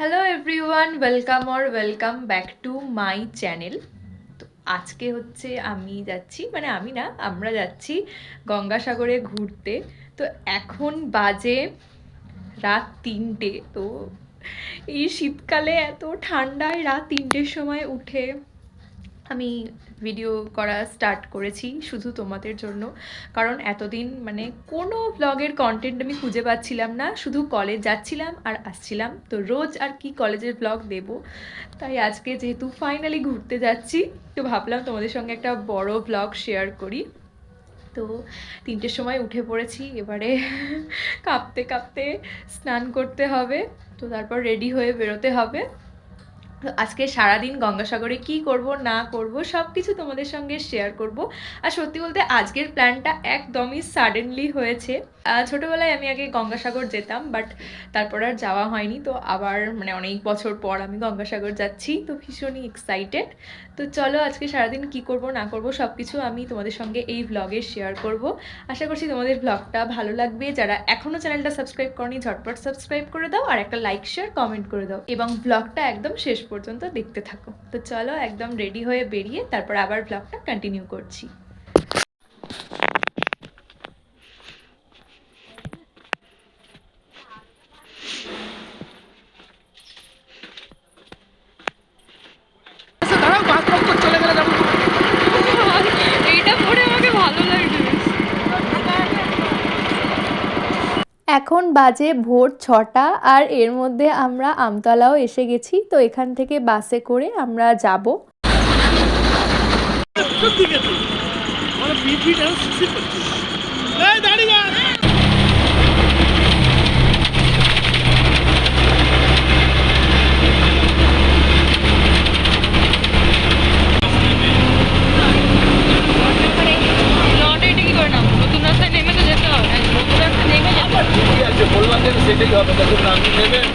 Hello everyone welcome or welcome back to my channel তো আজকে হচ্ছে আমি যাচ্ছি মানে আমি না, আমরা যাচ্ছি গঙ্গাসাগরে ঘুরতে। তো এখন বাজে রাত তিনটে, তো এই শীতকালে এত ঠান্ডায় রাত তিনটের সময় উঠে আমি ভিডিও করা স্টার্ট করেছি শুধু তোমাদের জন্য। কারণ এতদিন মানে কোনো ব্লগের কন্টেন্ট আমি খুঁজে পাচ্ছিলাম না, শুধু কলেজ যাচ্ছিলাম আর আসছিলাম। তো রোজ আর কি কলেজের ব্লগ দেব। তাই আজকে যেহেতু ফাইনালি ঘুরতে যাচ্ছি, তো ভাবলাম তোমাদের সঙ্গে একটা বড় ব্লগ শেয়ার করি। তো তিনটের সময় উঠে পড়েছি, এবারে কাঁপতে কাঁপতে স্নান করতে হবে। তো তারপর রেডি হয়ে বেরোতে হবে। আজকে সারাদিন গঙ্গাসাগরে কি করব, না করব সব কিছু তোমাদের সঙ্গে শেয়ার করব। আর সত্যি বলতে আজকের প্ল্যানটা একদমই সাডেনলি হয়েছে। ছোটবেলায় আমি আগে গঙ্গাসাগর যেতাম বাট তারপর আর যাওয়া হয়নি। তো আবার মানে অনেক বছর পর আমি গঙ্গাসাগর যাচ্ছি, তো ভীষণই এক্সাইটেড তো চলো আজকে সারাদিন কি করব, না করব সব কিছু আমি তোমাদের সঙ্গে এই ব্লগে শেয়ার করব। আশা করছি তোমাদের ব্লগটা ভালো লাগবে। যারা এখনও চ্যানেলটা সাবস্ক্রাইব করনি, ঝটপট সাবস্ক্রাইব করে দাও আর একটা লাইক শেয়ার কমেন্ট করে দাও এবং ব্লগটা একদম শেষ পর্যন্ত দেখতে থাকো। তো চলো একদম রেডি হয়ে বেরিয়ে তারপর আবার ব্লগটা কন্টিনিউ করছি দাঁড়াও বাস পক্ষ চলে গেলে যাব এইটা পরে আমাকে ভালো লাগছে এখন বাজে ভোর ছটা আর এর মধ্যে আমরা আমতলাও এসে গেছি, তো এখান থেকে বাসে করে আমরা যাব। আছে মানে বিপিটা সিসি করছি এই দাঁড়িয়ে যা ঠিকই আছে বললাম যে সেটাই হবে দেখুন আপনি নেবেন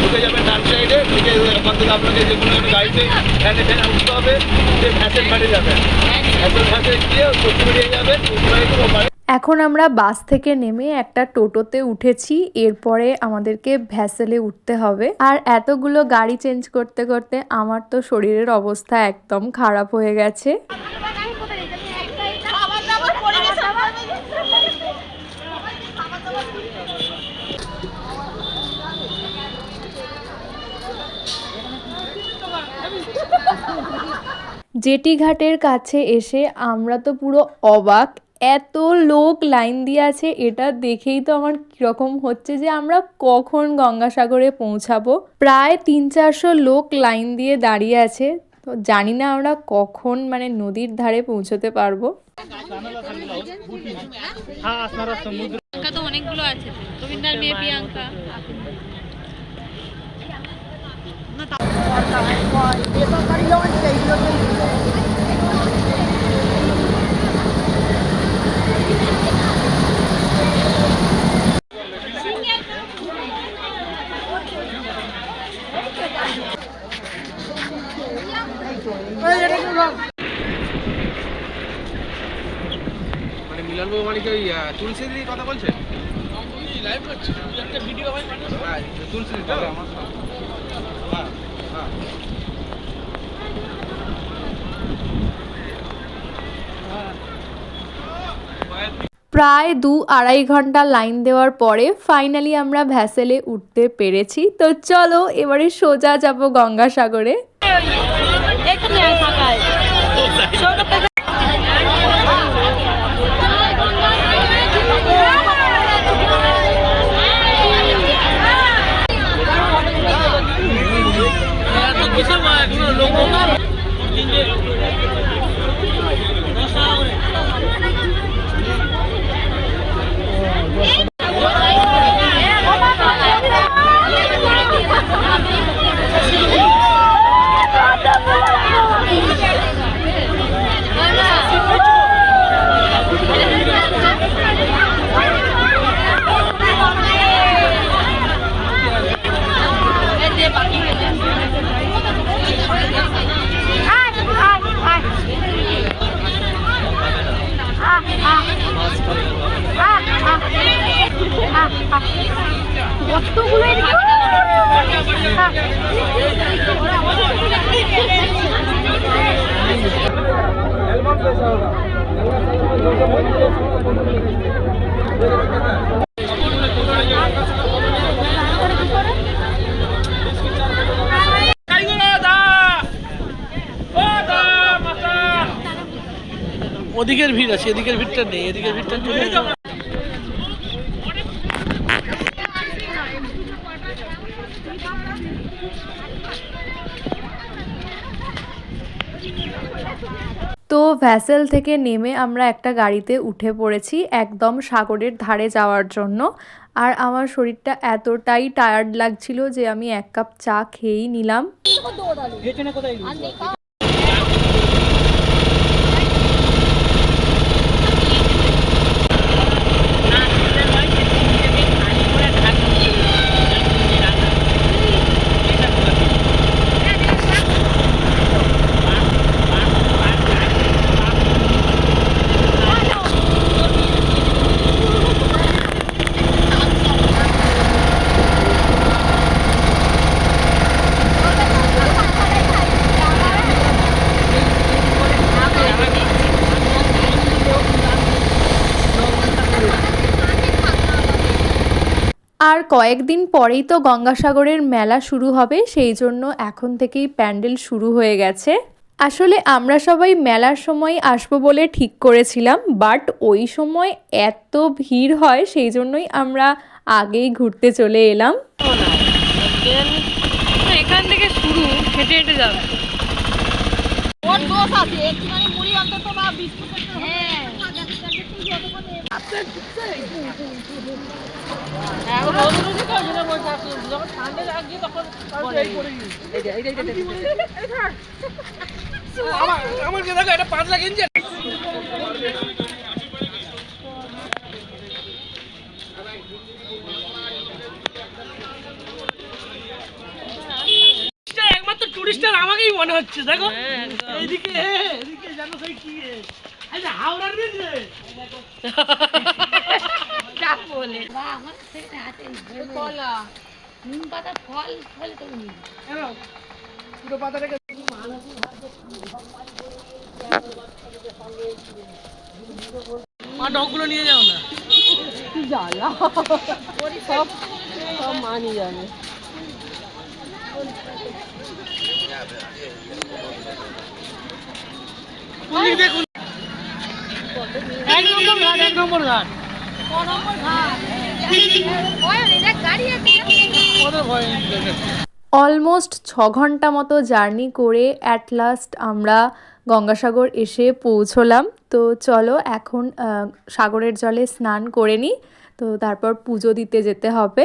ঢুকে যাবেন ডান সাইডে ঢুকে ওখান থেকে আপনাকে যে কোনো একটা গাড়িতে ফ্যানে ফ্যানে উঠতে হবে যে ফ্যাসের ঘাটে যাবেন। ফ্যাসের ঘাটে গিয়ে পশ্চিম বেরিয়ে যাবেন উত্তরায় এখন আমরা বাস থেকে নেমে একটা টোটোতে উঠেছি এরপরে আমাদেরকে ভ্যাসেলে উঠতে হবে। আর এতগুলো গাড়ি চেঞ্জ করতে করতে আমার তো শরীরের অবস্থা একদম খারাপ হয়ে গেছে। জেটি ঘাটের কাছে এসে আমরা তো পুরো অবাক। এত লোক লাইন দিয়ে আছে, এটা দেখেই তো আমার কীরকম হচ্ছে যে আমরা কখন গঙ্গাসাগরে পৌঁছাবো। প্রায় তিন চারশো লোক লাইন দিয়ে দাঁড়িয়ে আছে, তো জানি না আমরা কখন মানে নদীর ধারে পৌঁছতে পারব। অনেকগুলো আছে মানে মিলনবাবু মানে কি তুলসী দিদির কথা বলছেন লাইভ করছি একটা ভিডিও তুলসী দিদি আমার হ্যাঁ হ্যাঁ প্রায় দু আড়াই ঘণ্টা লাইন দেওয়ার পরে ফাইনালি আমরা ভ্যাসেলে উঠতে পেরেছি। তো চলো এবারে সোজা যাব গঙ্গাসাগরে। ওদিকের ভিড় আছে এদিকের ভিড়টা নেই এদিকের ভিড়টা ভ্যাসেল থেকে নেমে আমরা একটা গাড়িতে উঠে পড়েছি একদম সাগরের ধারে যাওয়ার জন্য। আর আমার শরীরটা এতটাই টায়ার্ড লাগছিল যে আমি এক কাপ চা খেয়েই নিলাম আর কয়েকদিন পরেই তো গঙ্গাসাগরের মেলা শুরু হবে সেই জন্য এখন থেকেই প্যান্ডেল শুরু হয়ে গেছে। আসলে আমরা সবাই মেলার সময় আসব বলে ঠিক করেছিলাম বাট ওই সময় এত ভিড় হয় সেই জন্যই আমরা আগেই ঘুরতে চলে এলাম। এখান থেকে শুরু হেঁটে হেঁটে যাবে। আছে একটুখানি মুড়ি অন্তত বা বিস্কুট হ্যাঁ আমার দেখো এটা একমাত্র টুরিস্টার আমাকেই মনে হচ্ছে দেখো এইদিকে জানো সেই কি আচ্ছা হাওড়ার ব্রিজ রে কলা নিম পাতা ফল ফল তো নিম পুরো পাতাটাকে মা ডগগুলো নিয়ে যাও না সব সব মানি যাবে দেখুন। এক নম্বর ঘাট এক নম্বর ঘাট ওদের ভয় অলমোস্ট ছ ঘণ্টা মতো জার্নি করে অ্যাট লাস্ট আমরা গঙ্গাসাগর এসে পৌঁছলাম তো চলো এখন সাগরের জলে স্নান করে নিই তো তারপর পুজো দিতে যেতে হবে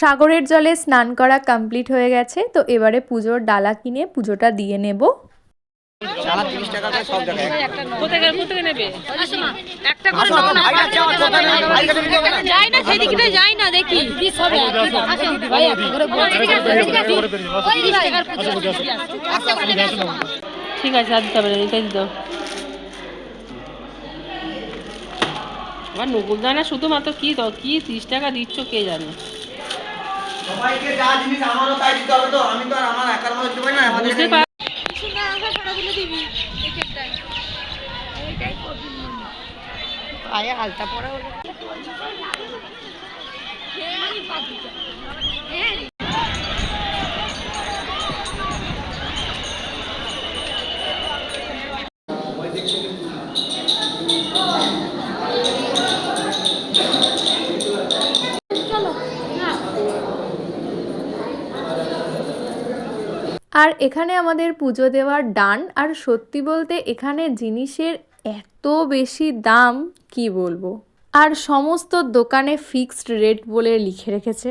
সাগরের জলে স্নান করা কমপ্লিট হয়ে গেছে তো এবারে পুজোর ডালা কিনে পুজোটা দিয়ে নেব। কোথায় গেলে কোথায় নেবে? একটা করে নাও না। যাই না সেদিকে যাই না দেখি। ঠিক আছে আর দিতে হবে এটাই দিতে আমার নকুল দানা শুধুমাত্র কি তো কি তিরিশ টাকা দিচ্ছ কে জানে? সবাইকে যা জিনিস আমারও তাই দিতে হবে তো আমি তো আর আমার একার মধ্যে দিতে না আমাদের বুঝতে পার পায়ে আলতা পরা হলো। আর এখানে আমাদের পুজো দেওয়ার ডান, আর সত্যি বলতে এখানে জিনিসের এত বেশি দাম কি বলব? আর সমস্ত দোকানে ফিক্সড রেট বলে লিখে রেখেছে।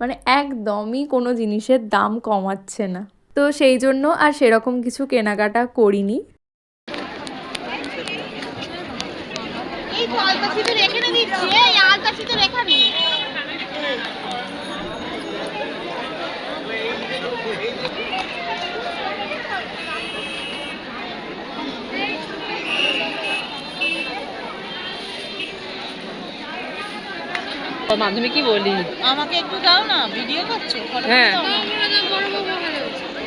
মানে একদমই কোনো জিনিসের দাম কমাচ্ছে না। তো সেই জন্য আর সেরকম কিছু কেনাকাটা করিনি। এই তো দিচ্ছি, এই এখানে মাধ্যমে কি বলি? আমাকে একটু দাও না ভিডিও করছ হ্যাঁ।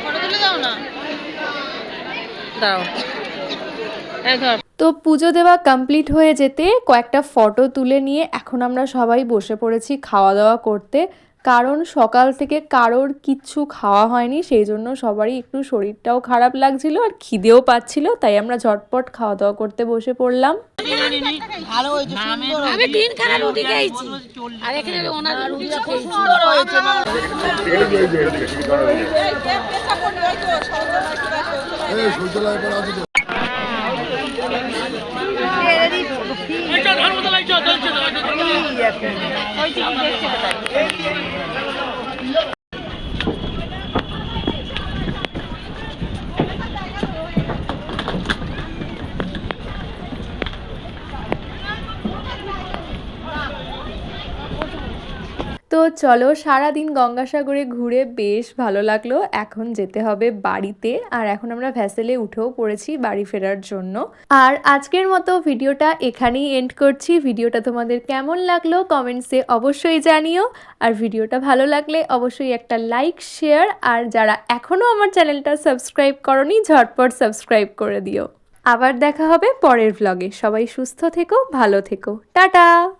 ফটো তুলে দাও না। দাও। এই ধর। তো পুজো দেওয়া কমপ্লিট হয়ে যেতে কয়েকটা ফটো তুলে নিয়ে এখন আমরা সবাই বসে পড়েছি খাওয়া দাওয়া করতে। কারণ সকাল থেকে কারোর কিচ্ছু খাওয়া হয়নি সেই জন্য সবারই একটু শরীরটাও খারাপ লাগছিল আর খিদেও পাচ্ছিল তাই আমরা ঝটপট খাওয়া দাওয়া করতে বসে পড়লাম। ভালো চলো সারাদিন গঙ্গাসাগরে ঘুরে বেশ ভালো লাগল। এখন যেতে হবে বাড়িতে। আর এখন আমরা ভ্যাসেলে উঠেও পড়েছি বাড়ি ফেরার জন্য। আর আজকের মতো ভিডিওটা এখানেই এন্ড করছি। ভিডিওটা তোমাদের কেমন লাগল কমেন্টসে অবশ্যই জানিও। আর ভিডিওটা ভালো লাগলে অবশ্যই একটা লাইক শেয়ার আর যারা এখনও আমার চ্যানেলটা সাবস্ক্রাইব করনি, ঝটপট সাবস্ক্রাইব করে দিও। আবার দেখা হবে পরের ভ্লগে সবাই সুস্থ থেকো, ভালো থেকো। টাটা!